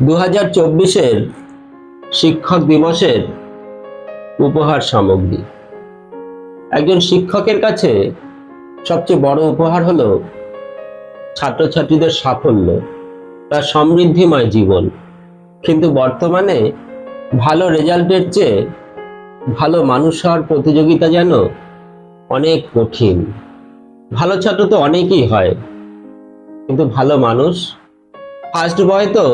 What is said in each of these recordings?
দু হাজার চব্বিশের শিক্ষক দিবসের উপহার সামগ্রী। একজন শিক্ষকের কাছে সবচেয়ে বড় উপহার হলো ছাত্রছাত্রীদের সাফল্য, তার সমৃদ্ধিময় জীবন। কিন্তু বর্তমানে ভালো রেজাল্টের চেয়ে ভালো মানুষ হওয়ার প্রতিযোগিতা যেন অনেক কঠিন। ভালো ছাত্র তো অনেকেই হয়, কিন্তু ভালো মানুষ ফার্স্ট বয় তো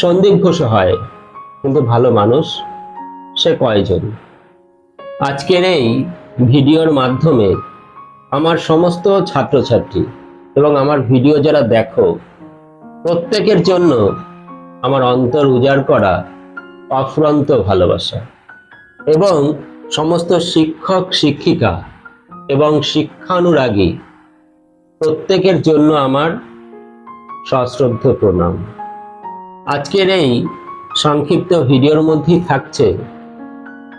সন্দীপ ঘোষ হয়, কিন্তু ভালো মানুষ সে কয়জন? আজকের এই ভিডিওর মাধ্যমে আমার সমস্ত ছাত্রছাত্রী এবং আমার ভিডিও যারা দেখো, প্রত্যেকের জন্য আমার অন্তর উজাড় করা অফুরন্ত ভালোবাসা এবং সমস্ত শিক্ষক, শিক্ষিকা এবং শিক্ষানুরাগী প্রত্যেকের জন্য আমার সশ্রদ্ধ প্রণাম। আজকের এই সংক্ষিপ্ত ভিডিওর মধ্যেই থাকছে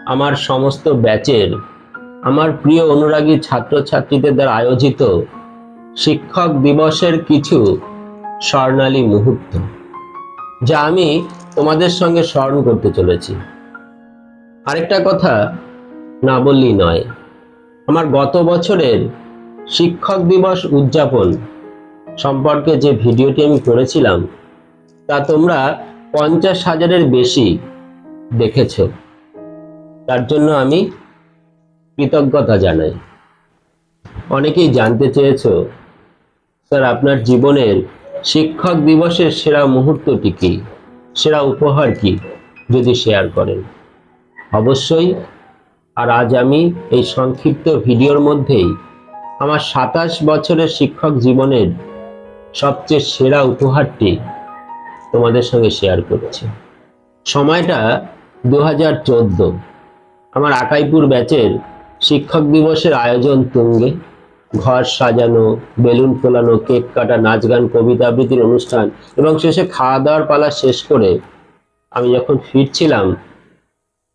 আমার সমস্ত ব্যাচের, আমার প্রিয় অনুরাগী ছাত্রছাত্রীদের দ্বারা আয়োজিত শিক্ষক দিবসের কিছু স্বর্ণালী মুহূর্ত, যা আমি তোমাদের সঙ্গে স্মরণ করতে চলেছি। আরেকটা কথা না বললেই নয়, আমার গত বছরের শিক্ষক দিবস উদযাপন সম্পর্কে যে ভিডিওটি আমি করেছিলাম, তা তোমরা পঞ্চাশ হাজারের বেশি দেখেছ। তার জন্য আমি কৃতজ্ঞতা জানাই। অনেকেই জানতে চেয়েছ, স্যার, আপনার জীবনের শিক্ষক দিবসের সেরা মুহূর্তটি কি? সেরা উপহার কি? যদি শেয়ার করেন। অবশ্যই, আর আজ আমি এই সংক্ষিপ্ত ভিডিওর মধ্যেই আমার সাতাশ বছরের শিক্ষক জীবনের সবচেয়ে সেরা উপহারটি তোমাদের সঙ্গে শেয়ার করছি। সময়টা দু হাজার চোদ্দ। আমার আকাইপুর ব্যাচের শিক্ষক দিবসের আয়োজন তুঙ্গে। ঘর সাজানো, বেলুন ফোলানো কেক কাটা, নাচ গান, কবিতা আবৃত্তির অনুষ্ঠান এবং শেষে খাওয়া দাওয়ার পালা শেষ করে আমি যখন ফিরছিলাম,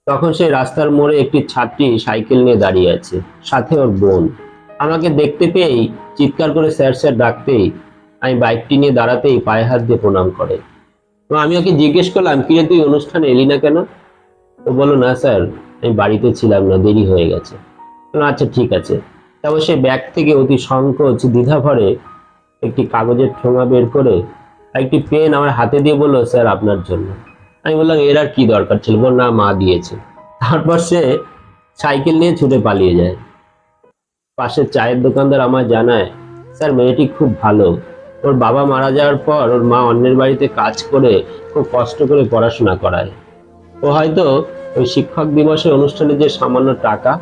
তখন সেই রাস্তার মোড়ে একটি ছাত্রী সাইকেল নিয়ে দাঁড়িয়ে আছে, সাথে ওর বোন। আমাকে দেখতে পেয়েই চিৎকার করে স্যার স্যার ডাকতেই আমি বাইকটি নিয়ে দাঁড়াতেই পায়ে হাত দিয়ে প্রণাম করে। এবং আমি ওকে জিজ্ঞেস করলাম, কিরে তুই অনুষ্ঠানে এলি না কেন? তো বলল, না স্যার, আমি বাড়িতে ছিলাম না, দেরি হয়ে গেছে। আচ্ছা ঠিক আছে। তারপর সে ব্যাগ থেকে অতি সংকোচ দ্বিধা ভরে একটি কাগজের ঠোঙা বের করে একটি পেন আমার হাতে দিয়ে বলল, স্যার, আপনার জন্য। আমি বললাম, এর আর কি দরকার ছিল? বল না, মা দিয়েছে। তারপর সে সাইকেল নিয়ে ছুটে পালিয়ে যায়। পাশের চায়ের দোকানদার আমার জানায়, স্যার, মেয়েটি খুব ভালো। ওর বাবা মারা যাওয়ার পর ওর মা অন্যের বাড়িতে কাজ করে খুব কষ্ট করে পড়াশোনা করায়। ও হয়তো ওই শিক্ষক দিবসের অনুষ্ঠানে যে সামান্য টাকা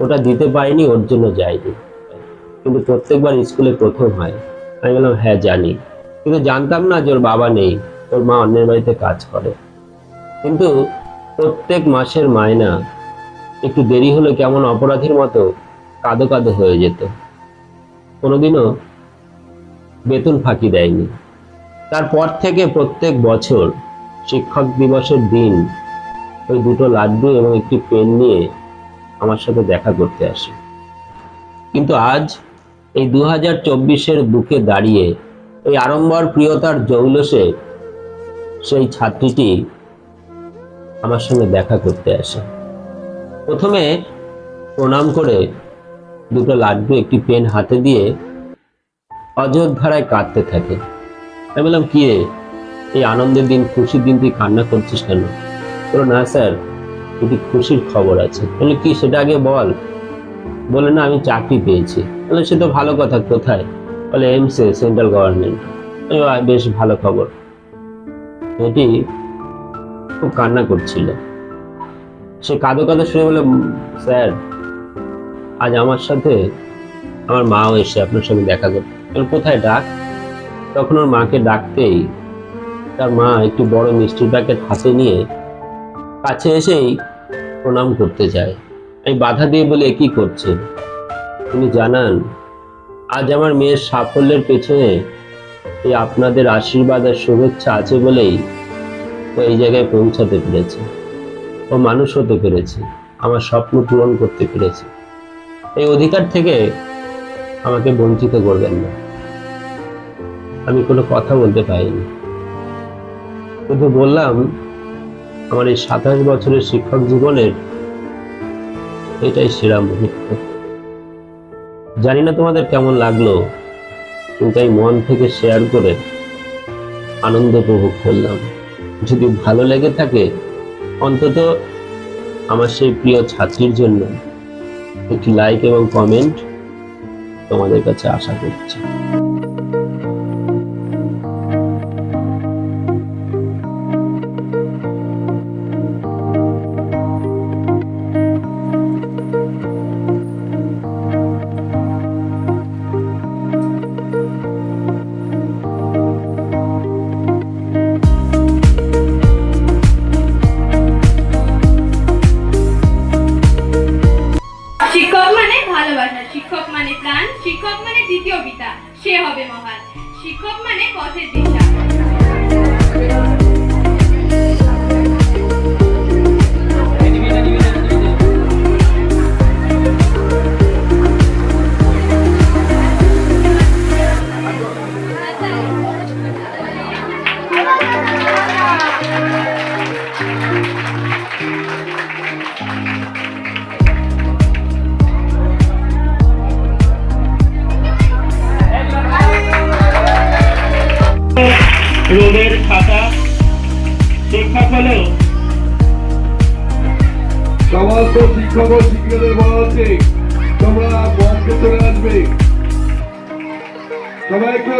ওটা দিতে পারিনি, ওর জন্য যায়নি। কিন্তু প্রত্যেকবার স্কুলে প্রথম হয়। আমি বললাম হ্যাঁ জানি। কিন্তু জানতাম না যে ওর বাবা নেই, ওর মা অন্যের বাড়িতে কাজ করে। কিন্তু প্রত্যেক মাসের মায়না একটু দেরি হলে কেমন অপরাধীর মতো কাঁদো কাঁদো হয়ে যেত। কোনোদিনও বেতন ফাঁকি দেয়নি। তারপর থেকে প্রত্যেক বছর শিক্ষক দিবসের দিন ওই দুটো লাড্ডু এবং একটি পেন নিয়ে আমার সাথে দেখা করতে আসে। কিন্তু আজ এই দু হাজার চব্বিশের বুকে দাঁড়িয়ে এই আড়ম্বর প্রিয়তার জৌলসে সেই ছাত্রীটি আমার সঙ্গে দেখা করতে আসে। প্রথমে প্রণাম করে দুটো লাড্ডু, একটি পেন হাতে দিয়ে অযোধ্যারায় কাঁদতে থাকে। আমি বললাম, কি এই আনন্দের দিন, খুশির দিন তুই কান্না করছিস কেন? বলো না স্যার একটি খুশির খবর আছে। বলে কি, সেটা আগে বল। বলে না, আমি চাকরি পেয়েছি। বলে সে তো ভালো কথা, কোথায়? বলে এমসে সেন্ট্রাল গভর্নমেন্ট। বেশ ভালো খবর। এটি খুব কান্না করছিল। সে কাঁদো কাঁদো শুনে বলে স্যার, আজ আমার সাথে আমার মাও এসে আপনার সঙ্গে দেখা করতে। বলে, কোথায় ডাক? তখন ওর মাকে ডাকতেই তার মা একটু বড় মিষ্টির প্যাকেট হাতে নিয়ে কাছে এসেই প্রণাম করতে যায়। আমি বাধা দিয়ে বলে "এ কি করছে তিনি জানান আজ আমার মেয়ের সাফল্যের পেছনে এই আপনাদের আশীর্বাদ আর শুভেচ্ছা আছে বলেই ও এই জায়গায় পৌঁছাতে পেরেছে। ও মানুষ হতে পেরেছে আমার স্বপ্ন পূরণ করতে পেরেছে। এই অধিকার থেকে আমাকে বঞ্চিত করবেন না। আমি কোনো কথা বলতে পারিনি। শুধু বললাম, আমার এই সাতাশ বছরের শিক্ষক জীবনের এটাই সেরা মুহূর্ত। জানি না তোমাদের কেমন লাগল, কিন্তু আমি মন থেকে শেয়ার করে আনন্দ উপভোগ করলাম। যদি ভালো লেগে থাকে, অন্তত আমার সেই প্রিয় ছাত্রীর জন্য একটি লাইক এবং কমেন্ট তোমাদের কাছে আশা করছি শিক্ষক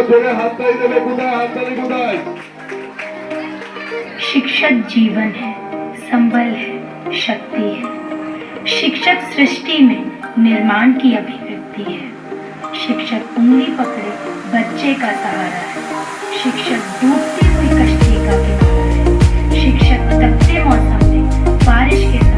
সবাই একটু ধরে হাততালি দেবে কোথায় হাততালি কোথায় शिक्षक जीवन है संबल है शक्ति है शिक्षक सृष्टि में निर्माण की अभिव्यक्ति है शिक्षक उंगली पकड़े बच्चे का सहारा है शिक्षक डूबती हुई कश्ती का किनारा है शिक्षक तपते मौसम में बारिश के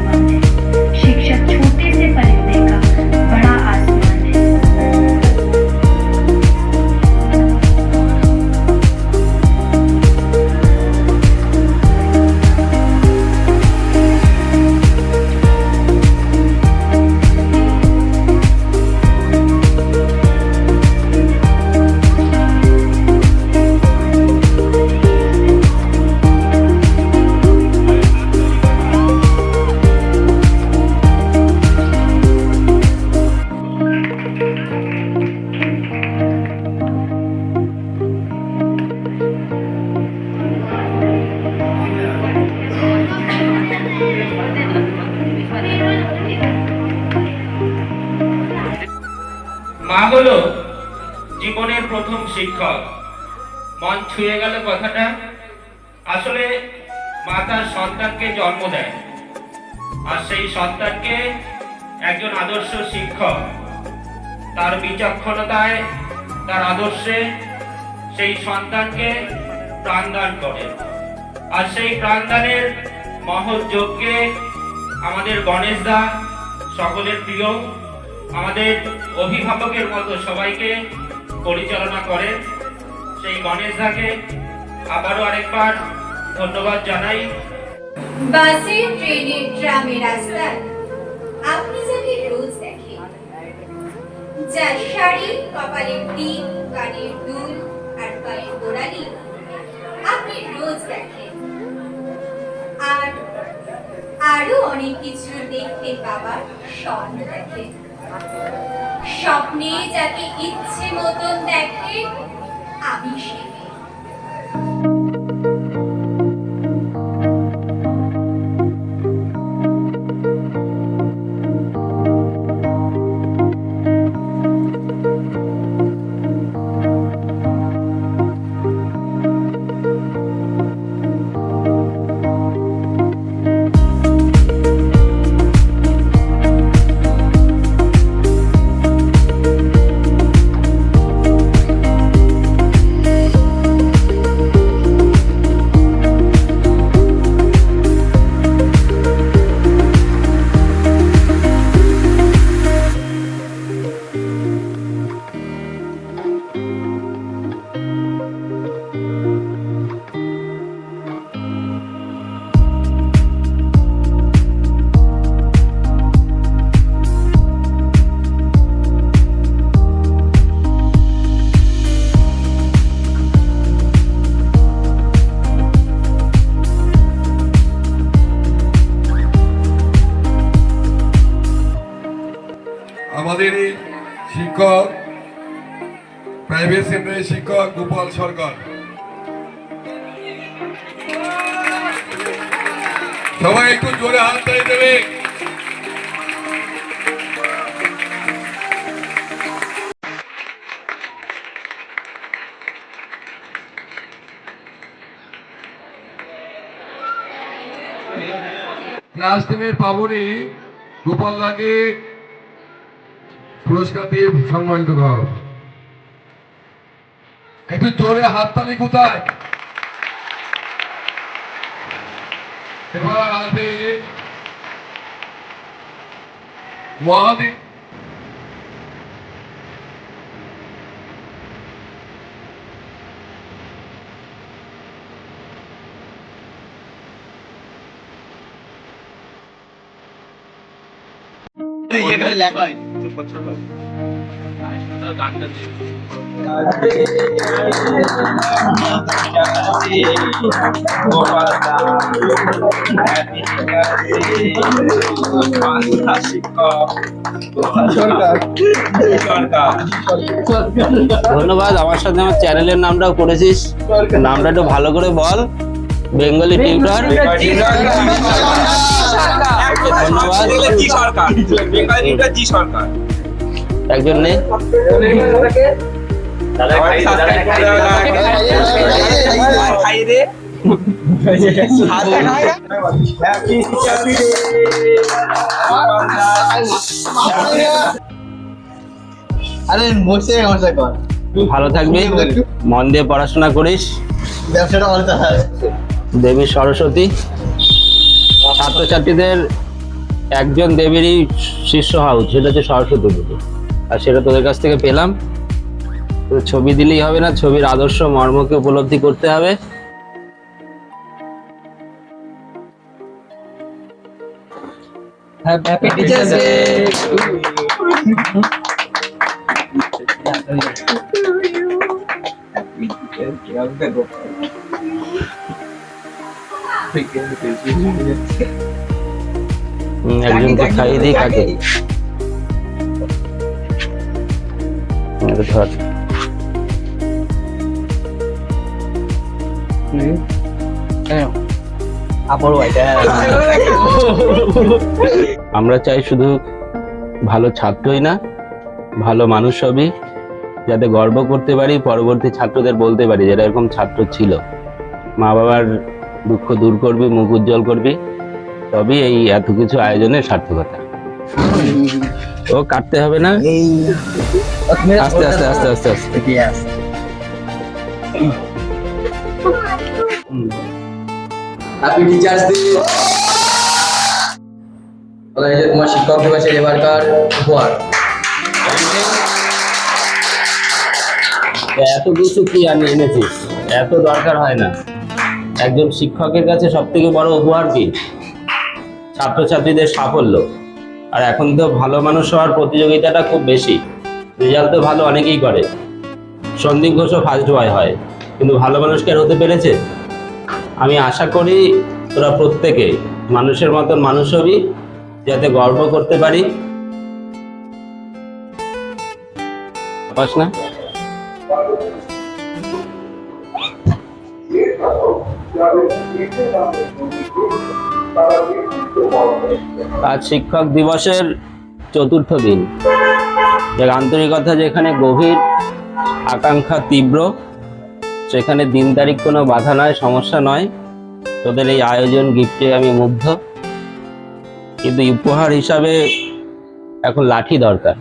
প্রথম শিক্ষক। মন ছুঁয়ে গেল কথাটা। আসলে মা তার সন্তানকে জন্ম দেয়। আর সেই সন্তানকে একজন আদর্শ শিক্ষক। তার বিচক্ষণতায়, তার আদর্শে সেই সন্তানকে প্রাণদান করে। আর সেই প্রাণদানের মহৎ যজ্ঞে আমাদের গণেশ দা সকলের প্রিয়, আমাদের অভিভাবকের মতো সবাইকে পরিচালনা করেন সেই গণেশ দাকে আবারও আরেকবার ধন্যবাদ জানাই। বাসে, ট্রেনে, ট্রামে, রাস্তায়। আপনি যাকে রোজ দেখেন, যার শাড়ি, কপালের টিপ কানের দুল আর পায়ের গোড়ালি আপনি রোজ দেখেন। আর আরও অনেক কিছু দেখতে পাবার স্বপ্ন দেখেন। স্বপ্নে যাকে ইচ্ছে মতন দেখে আমি সে শিক্ষক প্রাইভেট সেক্টরের শিক্ষক গোপাল সরকার। সবাই একটু জোরে হাত তালি দেবে। ক্লাস টেনের পাবনি গোপাল দাকে পুরস্কার দিয়ে সম্মানিত কর একটু জোরে হাততালি কোথায়? এবার আসবে মহাদেব। ধন্যবাদ আমার সাথে আমার চ্যানেলের নামটাও করেছিস নামটা একটু ভালো করে বল বেঙ্গলি টিউটার ধন্যবাদ। একজন নেই। আরে বসে মশা কর। ভালো থাকবি মন দিয়ে পড়াশোনা করিস। ব্যবসাটা ভালো দেবী সরস্বতী। ছাত্রছাত্রীদের একজন দেবীরই শিষ্য হওয়া উচিত। সেটা হচ্ছে সরস্বতী পুজো। আর সেটা তোদের কাছ থেকে পেলাম। তো ছবি দিলেই হবে না ছবির আদর্শ মর্মকে উপলব্ধি করতে হবে। হ্যাপি টিচার্স ডে একজনকে খাইয়ে দিই কাকে ধর। আমরা চাই শুধু ভালো ছাত্রই না ভালো মানুষ হবি যাতে গর্ব করতে পারি পরবর্তী ছাত্রদের বলতে পারি যারা এরকম ছাত্র ছিল। মা বাবার দুঃখ দূর করবি মুখ উজ্জ্বল করবি। তবেই এই এত কিছু আয়োজনের সার্থকতা। ও কাটতে হবে না? এই আস্তে আস্তে আস্তে আস্তে আস্তে। হ্যাপি টিচার্স ডে বলা তোমার শিক্ষক দিবসের এবারকার উপহার? এত কিছু কি আনি এনেছিস এত দরকার হয় না। একজন শিক্ষকের কাছে সব থেকে বড় উপহার কি? ছাত্রছাত্রীদের সাফল্য। আর এখন তো ভালো মানুষ হওয়ার প্রতিযোগিতাটা খুব বেশি। রেজাল্ট তো ভালো অনেকেই করে। সন্দীপ ঘোষও ফার্স্ট বয় হয়। কিন্তু ভালো মানুষ কি আর হতে পেরেছে? আমি আশা করি তোরা প্রত্যেকে মানুষের মতন মানুষ হবি, যাতে গর্ব করতে পারি। আজ শিক্ষক দিবসের চতুর্থ দিন। যার আন্তরিকতা যেখানে গভীর, আকাঙ্ক্ষা তীব্র, সেখানে দিন তারিখ কোনো বাধা নয়, সমস্যা নয়। তোদের এই আয়োজন, গিফটে আমি মুগ্ধ। কিন্তু উপহার হিসাবে এখন লাঠি দরকার।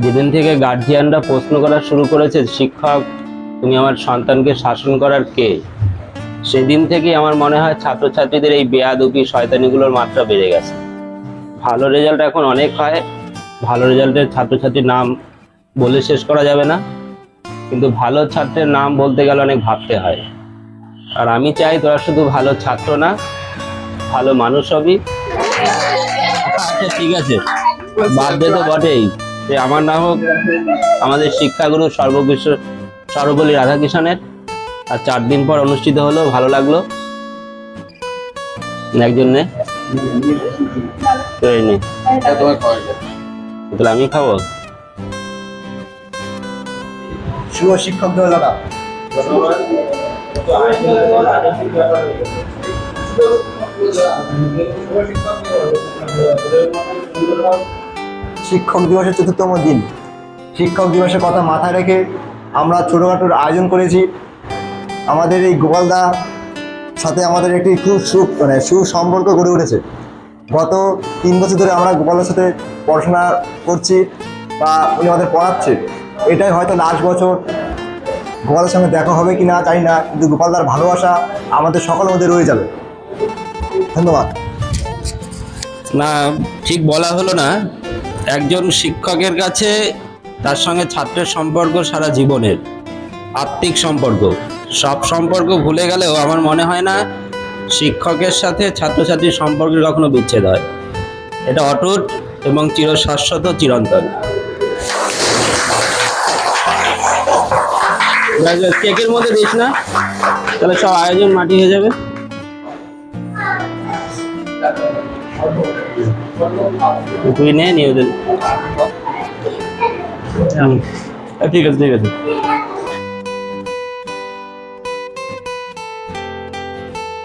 যেদিন থেকে গার্জিয়ানরা প্রশ্ন করা শুরু করেছে, শিক্ষক, তুমি আমার সন্তানকে শাসন করার কে? সেদিন থেকেই আমার মনে হয় ছাত্রছাত্রীদের এই বেয়াদুপি, শয়তানিগুলোর মাত্রা বেড়ে গেছে। ভালো রেজাল্ট এখন অনেক হয়। ভালো রেজাল্টের ছাত্রছাত্রীর নাম বলে শেষ করা যাবে না। কিন্তু ভালো ছাত্রের নাম বলতে গেলে অনেক ভাবতে হয়। আর আমি চাই তোরা শুধু ভালো ছাত্র না, ভালো মানুষ হবি। আচ্ছা ঠিক আছে। বার্থডে তো বটেই। আমার নাম হোক, আমাদের শিক্ষাগুরু সর্ববিশ্ব, সর্বপল্লী রাধাকৃষ্ণনের। আর চার দিন পর অনুষ্ঠিত হলো ভালো লাগল? একজন তাহলে আমি খাব? শুভ শিক্ষক দাদা। শিক্ষক দিবসের চতুর্থম দিন। শিক্ষক দিবসের কথা মাথায় রেখে আমরা ছোটোখাটোর আয়োজন করেছি। আমাদের এই গোপালদা সাথে আমাদের একটি খুব সু মানে সুসম্পর্ক গড়ে উঠেছে। গত তিন বছর ধরে আমরা গোপালদার সাথে পড়াশোনা করছি বা উনি আমাদের পড়াচ্ছে। এটাই হয়তো লাস্ট বছর গোপালের সঙ্গে দেখা হবে কি না জানি না, কিন্তু গোপালদার ভালোবাসা আমাদের সকলের মধ্যে রয়ে যাবে। ধন্যবাদ। না, ঠিক বলা হলো না। একজন শিক্ষকের কাছে তার সঙ্গে ছাত্রের সম্পর্ক সারা জীবনের, আত্মিক সম্পর্ক। সব সম্পর্ক ভুলে গেলেও আমার মনে হয় না শিক্ষকের সাথে ছাত্রছাত্রীর সম্পর্কের কখনো বিচ্ছেদ হয়। এটা অটুট এবং চিরশাশ্বত চিরন্তন। কেকের মধ্যে দিস না? তাহলে সব আয়োজন মাটি হয়ে যাবে। তুই নে ঠিক আছে ঠিক আছে।